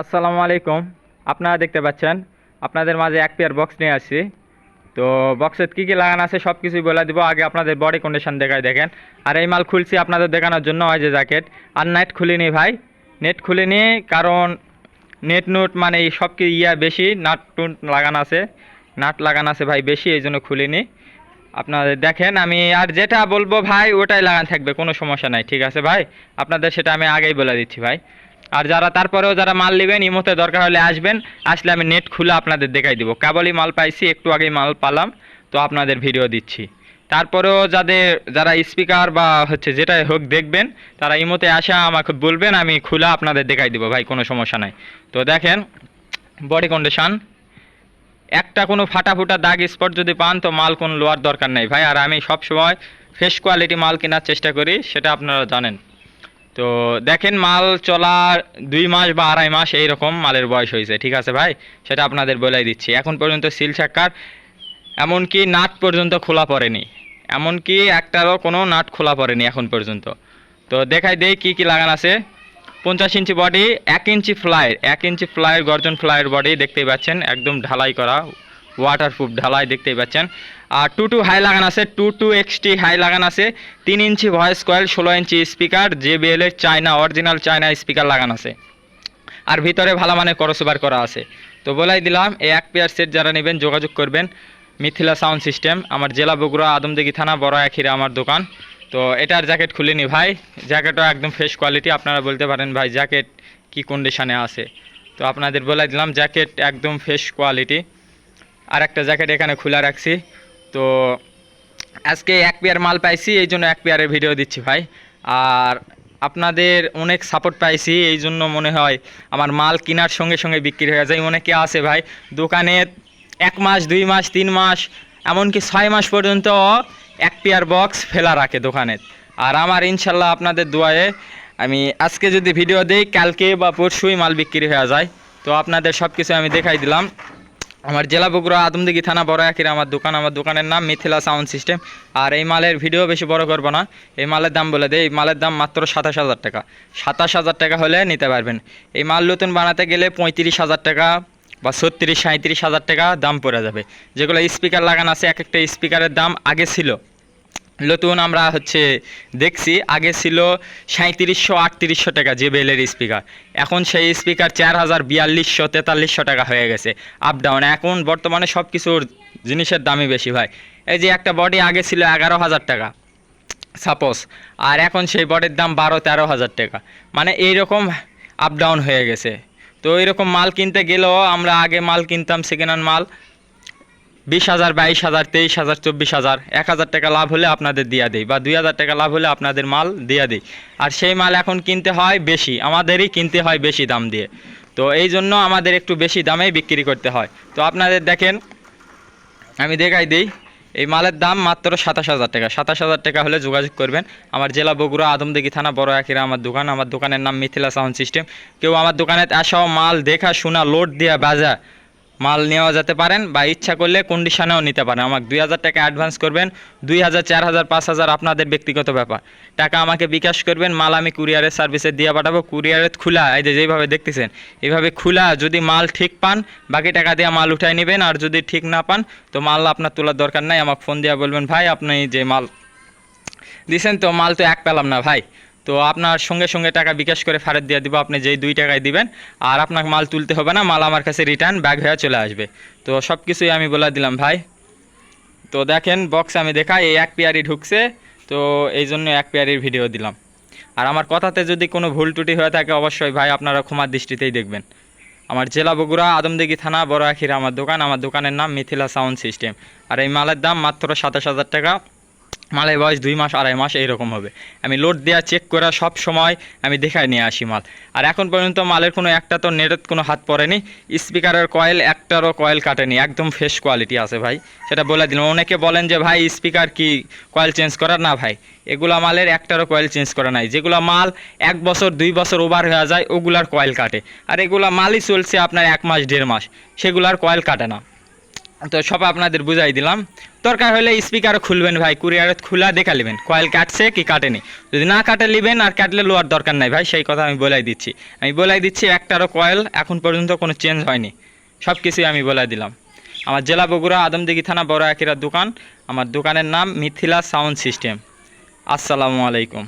আসসালামু আলাইকুম। আপনারা দেখতে পাচ্ছেন, আপনাদের মাঝে এক পেয়ার বক্স নিয়ে আসছি। তো বক্সে কী কী লাগানো আছে সব কিছুই বলে দিব, আগে আপনাদের বডি কন্ডিশন দেখায় দেখেন। আর এই মাল খুলছি আপনাদের দেখানোর জন্য হয় যে জ্যাকেট আর নেট খুলিনি ভাই। নেট খুলিনি কারণ নেট নোট মানে এই সব কি ইয়া বেশি নাট টুট লাগানো আছে। নাট লাগানো আছে ভাই বেশি, এই জন্য খুলিনি। আপনাদের দেখেন, আমি আর যেটা বলব ভাই, ওটাই লাগান থাকবে, কোনো সমস্যা নাই, ঠিক আছে ভাই? আপনাদের সেটা আমি আগেই বলে দিচ্ছি ভাই। আর যারা তারপরেও যারা মাল নেবেন ইমোতে দরকার হলে আসবেন। আসলে আমি নেট খুলে আপনাদের দেখাই দিব। কেবলই মাল পাইছি, একটু আগেই মাল পালাম, তো আপনাদের ভিডিও দিচ্ছি। তারপরেও যাদের, যারা স্পিকার বা হচ্ছে যেটাই হোক দেখবেন, তারা ইমোতে আসা আমাকে বলবেন, আমি খুলে আপনাদের দেখাই দিব, ভাই, কোনো সমস্যা নাই। তো দেখেন বডি কন্ডিশন একটা কোনো ফাটা ফুটা দাগ স্পট যদি পান, তো মাল কোনো লোয়ার দরকার নেই, ভাই। আর আমি সবসময় ফ্রেশ কোয়ালিটি মাল কেনার চেষ্টা করি, সেটা আপনারা জানেন। তো দেখেন মাল চলার দুই মাস বা আড়াই মাস এইরকম মালের বয়স হয়েছে, ঠিক আছে ভাই? সেটা আপনাদের বলেই দিচ্ছি। এখন পর্যন্ত সিল চাক্কার এমনকি নাট পর্যন্ত খোলা পড়েনি। এমনকি একটারও কোনো নাট খোলা পড়েনি এখন পর্যন্ত। তো দেখাই দেই কি কি লাগান আছে। পঞ্চাশ ইঞ্চি বডি, এক ইঞ্চি ফ্লাইয়ের, এক ইঞ্চি ফ্লাইয়ের গর্জন ফ্লাইয়ের বডি দেখতেই পাচ্ছেন, একদম ঢালাই করা। ওয়াটারপ্রুফ ঢালাই দেখতেই পাচ্ছেন। আর টু টু হাই লাগান আছে টু টু এক্সটি হাই লাগান আছে, তিন ইঞ্চি ভয়েস কয়েল ষোলো ইঞ্চি স্পিকার জেবিএল এর চায়না অরিজিনাল চায়না স্পিকার লাগান আছে। আর ভিতরে ভালো মানের করসোবার করা আছে। তো বলাই দিলাম, এই এক পেয়ার সেট যারা নেবেন, যোগাযোগ করবেন। মিথিলা সাউন্ড সিস্টেম আমার জেলা বগুড়া আদমদিঘি থানা, বড় এখিরা আমার দোকান। তো এটার জ্যাকেট খুলিনি ভাই জ্যাকেটও একদম ফ্রেশ কোয়ালিটি আপনারা বলতে পারেন ভাই জ্যাকেট কি কন্ডিশনে আছে। তো আপনাদের বলে দিলাম জ্যাকেট একদম ফ্রেশ কোয়ালিটি আর একটা জ্যাকেট এখানে খোলা রাখছি। তো আজকে এক পেয়ার মাল পাইছি, এই জন্য এক পেয়ারের ভিডিও দিচ্ছি ভাই। আর আপনাদের অনেক সাপোর্ট পাইছি, এই জন্য মনে হয় আমার মাল কেনার সঙ্গে সঙ্গে বিক্রি হয়ে যায়। অনেকে আছে ভাই, দোকানে এক মাস, দুই মাস, তিন মাস, এমনকি ছয় মাস পর্যন্ত এক পেয়ার বক্স ফেলা রাখে দোকানে। আর আমার ইনশাল্লাহ আপনাদের দোয়ায়ে আমি আজকে যদি ভিডিও দিই, কালকে বা পরশুই মাল বিক্রি হয়ে যায়। তো আপনাদের সব কিছু আমি দেখাই দিলাম। আমার জেলা বগুড়া আদমদিঘি থানা বড় একের আমার দোকান। আমার দোকানের নাম মিথিলা সাউন্ড সিস্টেম। আর এই মালের ভিডিও বেশি বড় করব না। এই মালের দাম বলে দেয় এই মালের দাম মাত্র সাতাশ হাজার টাকা। সাতাশ হাজার টাকা হলে নিতে পারবেন। এই মাল নতুন বানাতে গেলে পঁয়ত্রিশ হাজার টাকা বা ছত্রিশ সাঁত্রিশ হাজার টাকা দাম পড়ে যাবে। যেগুলো স্পিকার লাগানো আছে, এক একটা স্পিকারের দাম আগে ছিল নতুন আমরা হচ্ছে দেখছি, আগে ছিল সাঁত্রিশশো আটত্রিশশো টাকা যে বেলের স্পিকার এখন সেই স্পিকার চার হাজার বিয়াল্লিশশো, তেতাল্লিশশো টাকা হয়ে গেছে আপ ডাউন এখন বর্তমানে সব কিছুর জিনিসের দামই বেশি ভাই। এই যে একটা বডি আগে ছিল এগারো হাজার টাকা সাপোজ আর এখন সেই বডির দাম বারো, তেরো হাজার টাকা। মানে এইরকম আপ ডাউন হয়ে গেছে। তো এইরকম মাল কিনতে গেলেও আমরা আগে মাল কিনতাম সেকেন্ড হ্যান্ড মাল বিশ হাজার, বাইশ হাজার, তেইশ হাজার, চব্বিশ হাজার, এক হাজার টাকা লাভ হলে আপনাদের দিয়া দিই বা দুই হাজার টাকা লাভ হলে আপনাদের মাল দিয়া দিই। আর সেই মাল এখন কিনতে হয় বেশি, আমাদেরই কিনতে হয় বেশি দাম দিয়ে। তো এই জন্য আমাদের একটু বেশি দামেই বিক্রি করতে হয়। তো আপনাদের দেখেন, আমি দেখাই দিই, এই মালের দাম মাত্র সাতাশ হাজার টাকা। সাতাশ হাজার টাকা হলে যোগাযোগ করবেন। আমার জেলা বগুড়া আদমদিঘি থানা, বড় একেরা আমার দোকান। আমার দোকানের নাম মিথিলা সাউন্ড সিস্টেম। কেউ আমার দোকানে আসাও মাল দেখা, শোনা, লোড দিয়া বাজা। মাল নেওয়া যেতে পারেন বা ইচ্ছা করলে কন্ডিশনেও নিতে পারেন। আমাকে দুই হাজার টাকা অ্যাডভান্স করবেন, দুই হাজার, চার হাজার, পাঁচ হাজার আপনাদের ব্যক্তিগত ব্যাপার। টাকা আমাকে বিকাশ করবেন, মাল আমি কুরিয়ারের সার্ভিসে দিয়ে পাঠাবো। কুরিয়ারের খোলা, এই যে যেভাবে দেখতেছেন এইভাবে খোলা, যদি মাল ঠিক পান, বাকি টাকা দিয়ে মাল উঠাই নেবেন, আর যদি ঠিক না পান, তো মাল আপনার তোলার দরকার নাই। আমাকে ফোন দিয়ে বলবেন, ভাই, আপনি যে মাল দিছেন, তো মাল তো এক পেলাম না, ভাই। তো আপনার সঙ্গে সঙ্গে টাকা বিকাশ করে ফেরত দিয়ে দিব, আপনি যেই দুই টাকায় দিবেন, আর আপনাকে মাল তুলতে হবে না, মাল আমার কাছে রিটার্ন ব্যাগ হয়ে চলে আসবে। তো সব কিছুই আমি বলে দিলাম ভাই। তো দেখেন বক্স আমি দেখাই, এই এক পেয়ারি ঢুকছে, তো এই জন্য এক পেয়ারির ভিডিও দিলাম। আর আমার কথাতে যদি কোনো ভুল ত্রুটি হয়ে থাকে, অবশ্যই ভাই আপনারা ক্ষমার দৃষ্টিতেই দেখবেন। আমার জেলা বগুড়া, আদমদিঘি থানা, বড় আখিরা আমার দোকান, আমার দোকানের নাম মিথিলা সাউন্ড সিস্টেম। আর এই মালের দাম মাত্র সাতাশ হাজার টাকা। মালের বয়স দুই মাস, আড়াই মাস, এইরকম হবে। আমি লোড দেওয়া চেক করা সব সময় আমি দেখায় নিয়ে আসি মাল। আর এখন পর্যন্ত মালের কোনো একটা তো নেটের কোনো হাত পড়েনি। স্পিকারের কয়েল একটারও কয়েল কাটেনি। একদম ফ্রেশ কোয়ালিটি আছে ভাই। সেটা বলে দিলাম। অনেকে বলেন যে, ভাই স্পিকার কি কয়েল চেঞ্জ করার? না ভাই। এগুলা মালের একটারও কয়েল চেঞ্জ করা নাই। যেগুলো মাল এক বছর, দুই বছর ওভার হয়ে যায়, ওগুলার কয়েল কাটে। আর এগুলা মালই চলছে আপনার এক মাস, দেড় মাস। সেগুলার কয়েল কাটে না। তো সব আপনাদের বুঝাই দিলাম। দরকার হলে স্পিকারও খুলবেন ভাই কুরিয়ারে খোলা দেখা নেবেন। কয়েল কাটছে কি কাটেনি। যদি না কাটে নেবেন আর কাটলে লোয়ার দরকার নাই ভাই, সেই কথা আমি বলাই দিচ্ছি। আমি বলাই দিচ্ছি একটারও কয়েল এখন পর্যন্ত কোনো চেঞ্জ হয়নি। সব কিছুই আমি বলাই দিলাম। আমার জেলা বগুড়া আদমদিঘি থানা বড় আকিরার দোকান। আমার দোকানের নাম মিথিলা সাউন্ড সিস্টেম। আসসালামু আলাইকুম।